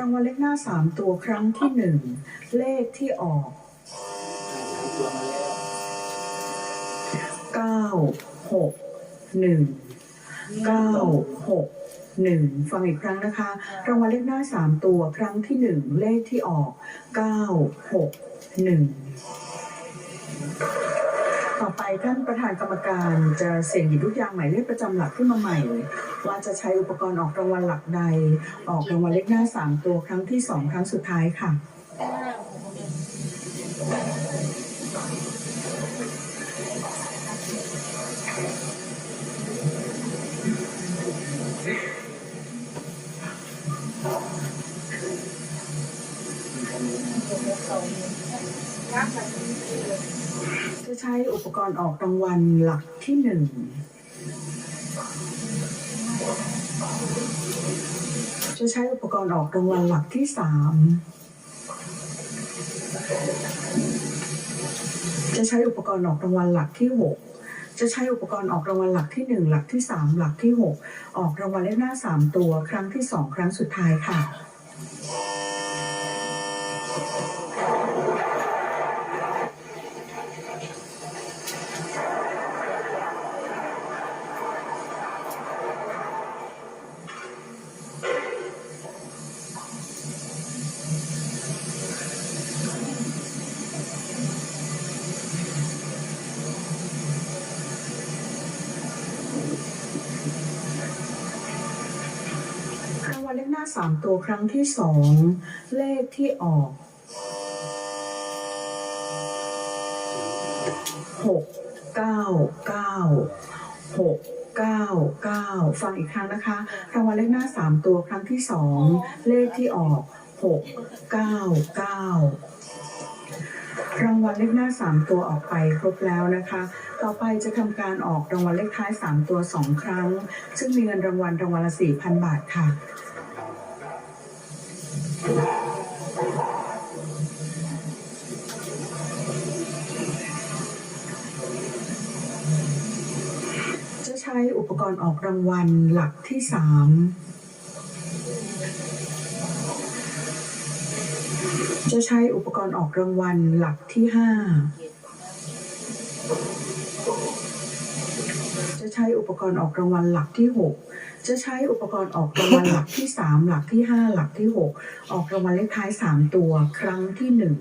รางวัลเลขหน้าสามตัวครั้งที่หนึ่งเลขที่ออกเก้าหกหนึ่งเก้าหกหนึ่งฟังอีกครั้งนะคะ รางวัลเลขหน้าสามตัวครั้งที่หนึ่งเลขที่ออกเก้าหกหนึ่งต่อไปท่านประธานกรรมการจะเสี่ยงหยิบลูกยางหมายเลขประจำหลักขึ้นมาใหม่ ว่าจะใช้อุปกรณ์ออกรางวัลหลักใด ออกรางวัลเลขหน้าสามตัวครั้งที่สองครั้งสุดท้ายค่ะจะใช้อุปกรณ์ออกรางวัลหลักที่หนึ่ง จะใช้อุปกรณ์ออกรางวัลหลักที่สามจะใช้อุปกรณ์ออกรางวัลหลักที่หกจะใช้อุปกรณ์ออกรางวัลหลักที่หนึ่งหลักที่สามหลักที่หกออกรางวัลเลขหน้าสามตัว ครั้งที่สองครั้งสุดท้ายค่ะ สามตัวครั้งที่สองเลขที่ออกหกเก้าเก้าหกเก้าเก้าฟังอีกครั้งนะคะรางวัลเลขหน้าสามตัวครั้งที่สองเลขที่ออกหกเก้าเก้ารางวัลเลขหน้าสามตัวออกไปครบแล้วนะคะ ต่อไปจะทำการออกรางวัลเลขท้ายสามตัวสองครั้ง ซึ่งมีเงินรางวัลรางวัลละสี่พันบาทค่ะ ช้อุปกรณ์ออกรางวัลหลักที่สามจะใช้อุปกรณ์ออกรางวัลหลักที่ห้าจะใช้อุปกรณ์ออกรางวัลหลักที่หกจะใช้อุปกรณ์ออกรางวัลหลักที่สามหลักที่ห้าหลักที่หกออกรางวัลเลขท้ายสามตัวครั้งที่หนึ่ง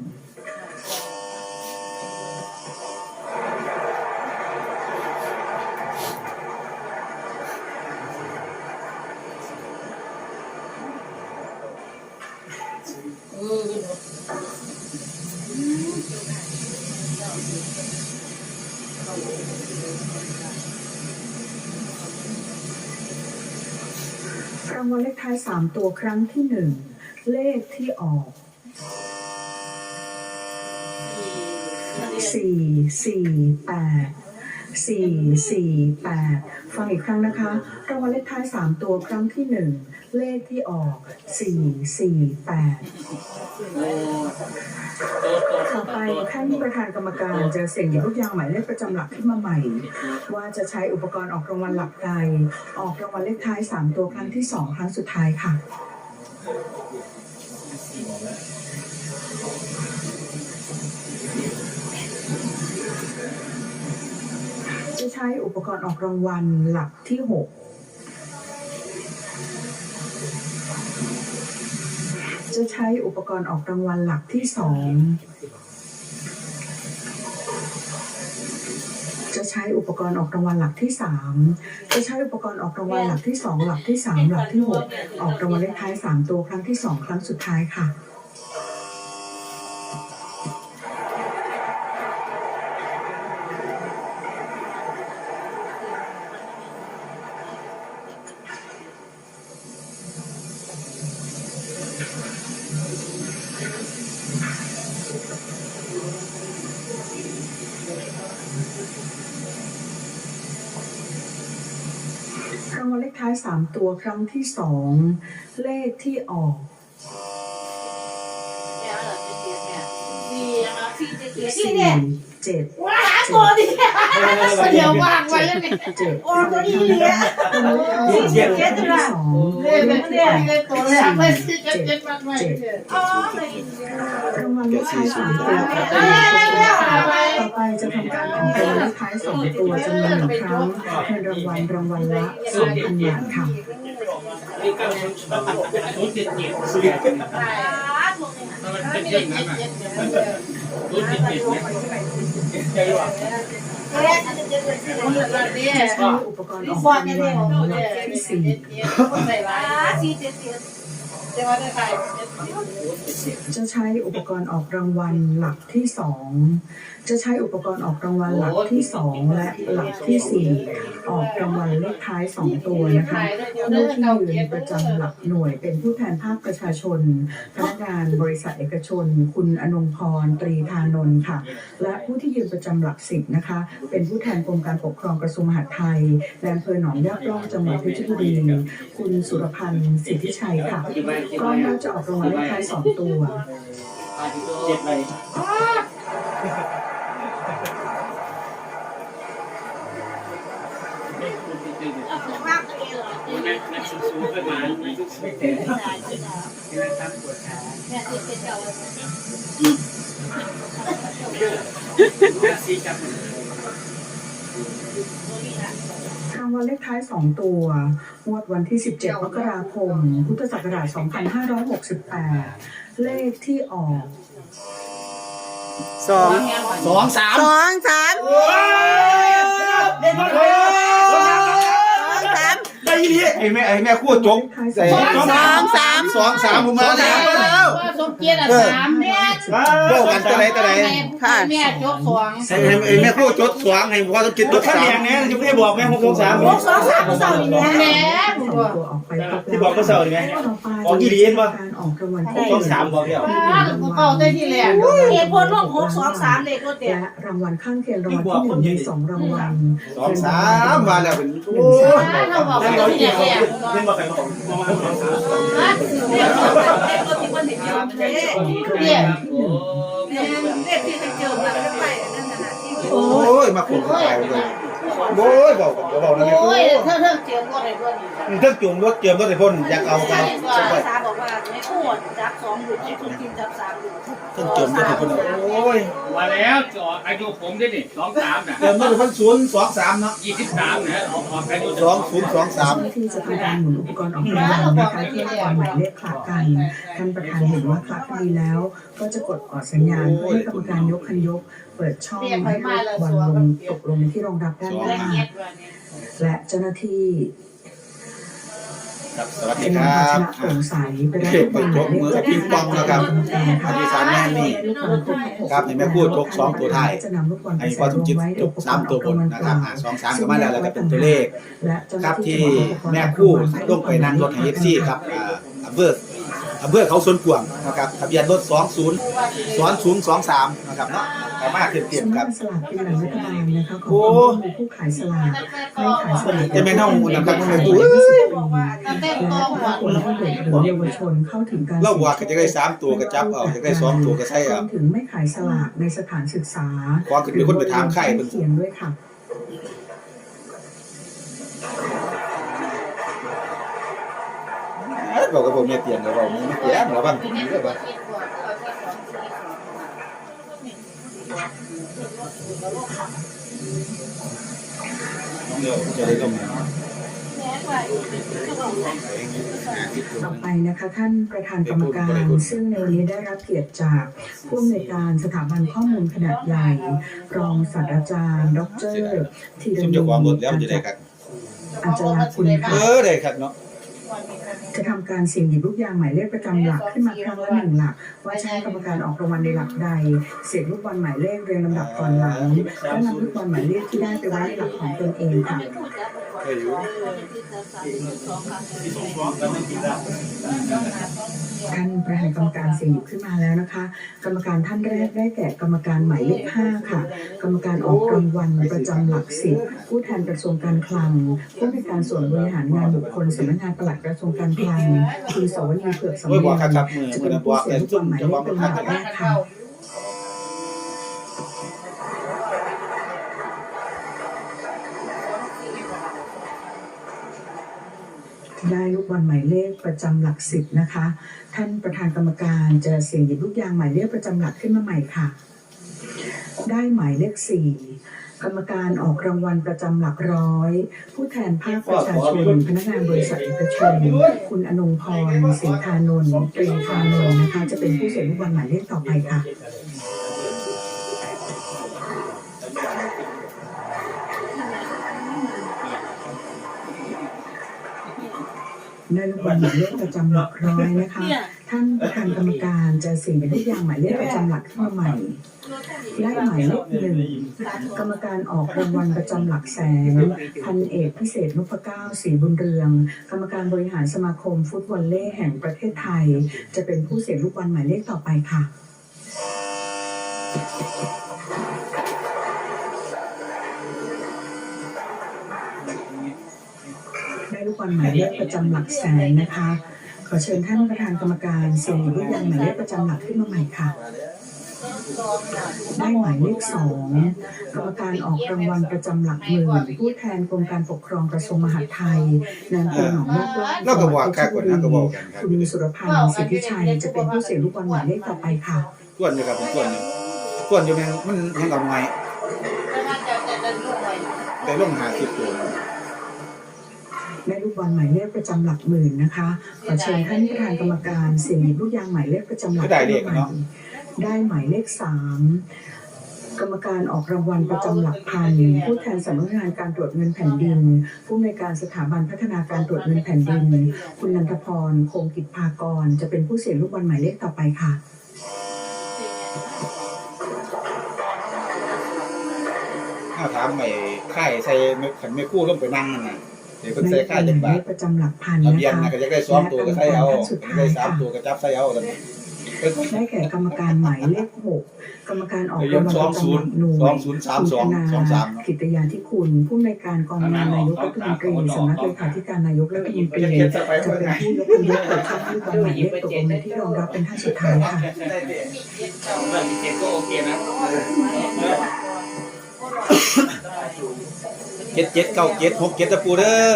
วัลเลขท้ายสามตัวครั้งที่หนึ่งเลขที่ออกสี่สี่แปด สี่สี่แปดฟังอีกครั้งนะคะ รางวัลเลขท้ายสามตัวครั้งที่หนึ่งเลขที่ออกสี่สี่แปดต่อไปท่านประธานกรรมการจะเสี่ยงหยิบลูกยางหมายเลขประจำหลักขึ้นมาใหม่ ว่าจะใช้อุปกรณ์ออกรางวัลหลักใด ออกรางวัลเลขท้ายสามตัวครั้งที่สองครั้งสุดท้ายค่ะ ช้อุปกรณ์ออกรางวัลหลักที่หกจะใช้อุปกรณ์ออกรางวัลหลักที่สองจะใช้อุปกรณ์ออกรางวัลหลักที่สามจะใช้อุปกรณ์ออกรางวัลหลักที่สองหลักที่สามหลักที่หกออกรางวัลเลขท้ายสามตัวครั้งที่สองครั้งสุดท้ายค่ะ ตัวครั้งที่สอง เลขที่ออก เนี่ยเหรอเจ็ดเนี่ยสี่นะคะสี่เจ็ดเจ็ดสี่เนี่ย เจ็ดว้ ตัวนี้เดี๋ยววางไว้แล้วเนี่ยโอ้ตัวนี้เนี่ยรางวัลเลขท้ายสองตัวครั้งเรียกเป็นเรียกเป็นตัวแรกเลยที่จะเจ็บมากเลยอ๋อเลยรางวัลเลขท้ายสองตัวครั้งที่ต่อไปจะทำการออกรางวัลเลขท้ายสองตัวจำนวนหนึ่งครั้งเงินรางวัลรางวัลละสองพันบาทค่ะนี่ก็ศูนย์เจ็ดเจ็ดศูนย์เจ็ดเจ็ดมันเป็นเรื่องนั้นอะ อุปกรณ์ออกรางวัลหลักที่สี่จะใช้อุปกรณ์ออกรางวัลหลักที่สอง จะใช้อุปกรณ์ออกรางวัลหลักที่สองและหลักที่สี่ออกรางวัลเลขท้ายสองตัวนะคะผู้ที่ยืนประจำหลักหน่วยเป็นผู้แทนภาคประชาชนพนักงานบริษัทเอกชน คุณอนงพร ตรีธานนท์ค่ะ และผู้ที่ยืนประจำหลักสิบนะคะ เป็นผู้แทนกรมการปกครองกระทรวงมหาดไทยและอำเภอหนองยาปล่องจังหวัดเพชรบุรีคุณสุรพันธ์สิทธิชัยค่ะกล้องน่าจะออกรางวัลเลขท้ายสองตัว เจ็ด ใบนักสู้ๆกันมาไม่ทุกสิ่งแต่นะครับปวดขาสีจับรางวัลเลขท้าย 2 ตัว งวดวันที่ 17 มกราคม พุทธศักราช 2568 เลขที่ออก สองสองสาม สองสาม เด็กน้อย สองสาม ได้ยินดิไอ้แม่ไอ้แม่คู่จงท้ายใส่สองสองสามสองสามผมมาแล้ว ว่าสมเกียรติสาม เนี่ยโลกกันตัวไหนตัวไหนแม่ยกสวงไอ้ไอ้แม่คู่จดสวงให้พ่อต้องกินตัวข้าวแดงเนี่ยจะไม่บอกแม่หกสองสามหกสองสามก็เศร้าดีนะแม่สองตัวออกไปครบแล้วที่บอกก็เศร้าดีไหมต่อไปออกกี่เหรียญวะการออกรางวัลหกสองสามบอกเดียวเป่าได้ที่แรกเหตุผลร่วมหกสองสามเลขรถเด็กและรางวัลข้างเคียงรางวัลที่หนึ่งมีสองรางวัลสองสามมาแล้วเป็นโอ้ยเราบอกว่าที่แรกเล่นมาใครบอกเล ขรถเลขรถที่คนเห็นเยอะเลยเนี่ยเลขที่จะเจอมันจะไปนั่นน่ะที่โอ้ยมาขุดไปเลยโอ้ยบอกบอกนะแม่โอ้ยเท่าเท่าเจียมรถไอ้พ่นเท่าจุ่มรถเจียมรถไอ้พ่นอยากเอาไปภาษาบอกว่าไม่ขวดจักสองหยุดให้คุณกิน จับสามอยู่เรื่องจุ่มรถไอ้พ่นโอ้ยมาแล้วจออายุผมได้นี่สองสามนะเจียมรถไอ้พ่นศูนย์สองสามเนาะยี่สิบสามนะออกออกอายุสองศูนย์สองสามเจ้าหน้าที่จะทำการหมุนอุปกรณ์ออกรางวัลนะคะที่อุปกรณ์หมายเลขคละกันท่านประธานเห็นว่าคละกันดีแล้ว ก็จะกดออกสัญญาณเพื่อให้กรรมการยกคันยก เปิดช่องให้ลูกบอลลงตกลงในที่รองรับด้านหน้าและเจ้าหน้าที่ ครับ สวัสจะดีคนำรัภาชบนะโปร่งใสไปรับลูกบอลหมายเลขจากทางกรรมการค่ะที่สามแม่นี่ครับนี่แม่พูดชกสองตัวท้ายจะนำลูกบอลไปไอ้พใส่อลทุกงจิตไว้ในจอุบปกสารมณ์อตัอวกบรางนวัลนะกครัลาบงอ่าสองสามก็มาแล้วแล้วก็เป็นตัวเลขและเจ้าหคน้ารับที่ที่แม่คู่ต้องไปนั่งรถไฮเอฟซีครับอ่าอำเภอ อำเภอเขาสวนกวางนะครับทะเบียนรถ 20 2023นะครับเนาะสามารถเตรียมสำๆคนัรักบสลากกินแบ่งรัฐบาลนะคะขโอ้อความร่วมมือผู้ขายสลากให้ขายสลากจะไม่ต้องอุ่นนะครับไม่ต้องและบอกว่าตั้งแต่ตัวหัวคนที่เด็กหรือเยาวชนเข้าถึงการเราว่าก็จะได้3ตัวก็จับเอาจะได้2ตัวก็ใช่รเอาวมถึงไม่ขายสลากในสถานศึกษาความขึ้นเป็นคนไปถามใครเพิ่นเขียนด้วยค่ะ บอกกับผมเนี่ยเตียมแล้วบอกไม่เตรียมแล้วบ้างนี่ก็บ่น้องเดียวจะได้ลงต่อไปนะคะท่านประธานกรรมการ ซึ่งในนี้ได้รับเกียรติจากผู้อำนวยการสถาบันข้อมูลขนาดใหญ่ รองศาสตราจารย์ ดรธีรซุ่มนีเจ้ารถแล้วจะได้กันอัญจลาคุณเอค่ะอได้ครับเนาะ จะทำการเสี่ยงหยิบลูกยางหมายเลขประจำหลักขึ้นมาครั้งละหนึ่งหลัก ว่าให้กรรมการออกรางวัลในหลักใด เสี่ยงลูกบอลหมายเลขเรียงลำดับก่อนหลังและนำลูกบอลหมายเลขที่ได้ไปไว้ในหลักของตนเองค่ะท่านประธานกรรมการเสี่ยงหยิบขึ้นมาแล้วนะคะ กรรมการท่านแรกได้แก่กรรมการหมายเลขห้าค่ะ กรรมการออกรางวัลประจำหลักสิบผู้แทนกระทรวงการคลังผู้ในการส่วนบริหารงานบุคคลสำนักงานปลัดกระทรวงการคลังคือสวนีเผือกสมเรียนจะเป็นผู้เสียงคนหมายเลขเป็นหลักแรกค่ะได้ลูกบอลหมายเลขประจำหลักสิบนะคะ ท่านประธานกรรมการจะเสียงหยิบลูกยางหมายเลขประจำหลักขึ้นมาใหม่ค่ะ ได้หมายเลขสี่ กรรมการออกรางวัลประจำหลักร้อย ผู้แทนภาคประชาชนพนักงานบริษัทเอกชนคุณอนงพรศรีธานนท์ตรีธานนท์นะคะจะเป็นผู้เสียลูกบอลหมายเลขต่อไปค่ะได้ลูกบอลหมายเลขประจำหลักร้อยนะคะ ท่านประธานกรรมการจะเสี่ยงเป็นลูกยางหมายเลขประจำหลักขึ้นมาใหม่ ได้หมายเลขหนึ่งกรรมการออกรางวัลประจำหลักแสนพันเอกพิเศษนพเก้าศรีบุญเรือง กรรมการบริหารสมาคมฟุตบอลเล่แห่งประเทศไทย จะเป็นผู้เสียงลูกบอลหมายเลขต่อไปค่ะได้ลูกบอลหมายเลขประจำหลักแสนนะคะ ขอเชิญท่านประธานกรรมการเสี่ยงลูกยางหมายเลขประจำหลักขึ้นมาใหม่ค่ะ ได้หมายเลขสองกรรมการออกรางวัลประจำหลักหมื่นผู้แทนกรมการปกครองกระทรวงมหาดไทยนายอำเภอหนองนาคราชเราก็บอกค่าก่อนนะก็บอกกันครับคุณสุรพันธ์สิทธิชัยจะเป็นผู้เสี่ยงลูกบอลหมายเลขต่อไปค่ะส่วนอยู่ครับผมส่วนอยู่ส่วนอยู่แม่งมันแห้งเอาน้อยแล้วมันจะจะเดินลูกไปแต่ลงหาสิบตัวได้ลูกบอลหมายเลขประจำหลักหมื่นนะคะขอเชิญท่านประธานกรรมการเสี่ยงหยิบลูกยางหมายเลขประจำหลักก็ได้เลขขึ้นอะมาใหม่เนาะ ได้หมายเลขสามกรรมการออกรางวัลประจำหลักพันผู้แทนสำนักงานการตรวจเงินแผ่นดิน ผู้ในวยการสถาบันพัฒนาการตรวจเงินแผ่นดิน คุณนันทพร คงกิจภากร จะเป็นผู้เสี่ยงลูกบอลหมายเลขต่อไปค่ะถ้าถามไม่ค่ายใส่ขันไม่คู่ลงไปนั่งนั่นน่ะเดี๋ยวเพิ่นได้ใส่ลูกบค่าอลจัหงมายบาเลทขประจำหลักพันทะนะเบียนคะน่ะก็จะได้สองตัวก็ใส่เอาและกรรมการท่านสุดได้ท้ายสามค่ะตัวก็จับใส่เอาตอนนี้เพิ่น ได้แก่กรรมการหมายเลขหกกรรมการออกเดี๋ยวรางวัลสปองระจำศูหนลัย์กหน่วยสองศูนย์สามคุณสองธนาสองสามกิตยาที่คุณผู้ในวยการกองงานนายกรัฐมนตรีสำนักเลขาธิการนายกรัฐมนตรีจะเป็นผู้ยกมือยกเปิดช่องลูกบอลหมายเลขตกลงในที่รองรับเป็นท่านสุดท้ายค่ะเริ่มเจ็ดก็โอเคนะเจ็ดเจ็ดเก้าเจ็ดหกเจ็ดตะปูเด้อ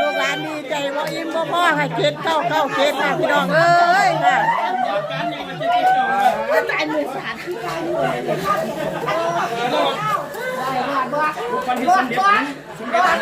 ลูกหลานดีใจว่าอิ่มบ่พ่อค่ะเจ็ดเก้าเก้าเจ็ดค่ะพี่น้องเอ้ยค่ะตายมือสาดคนที่สำเร็จ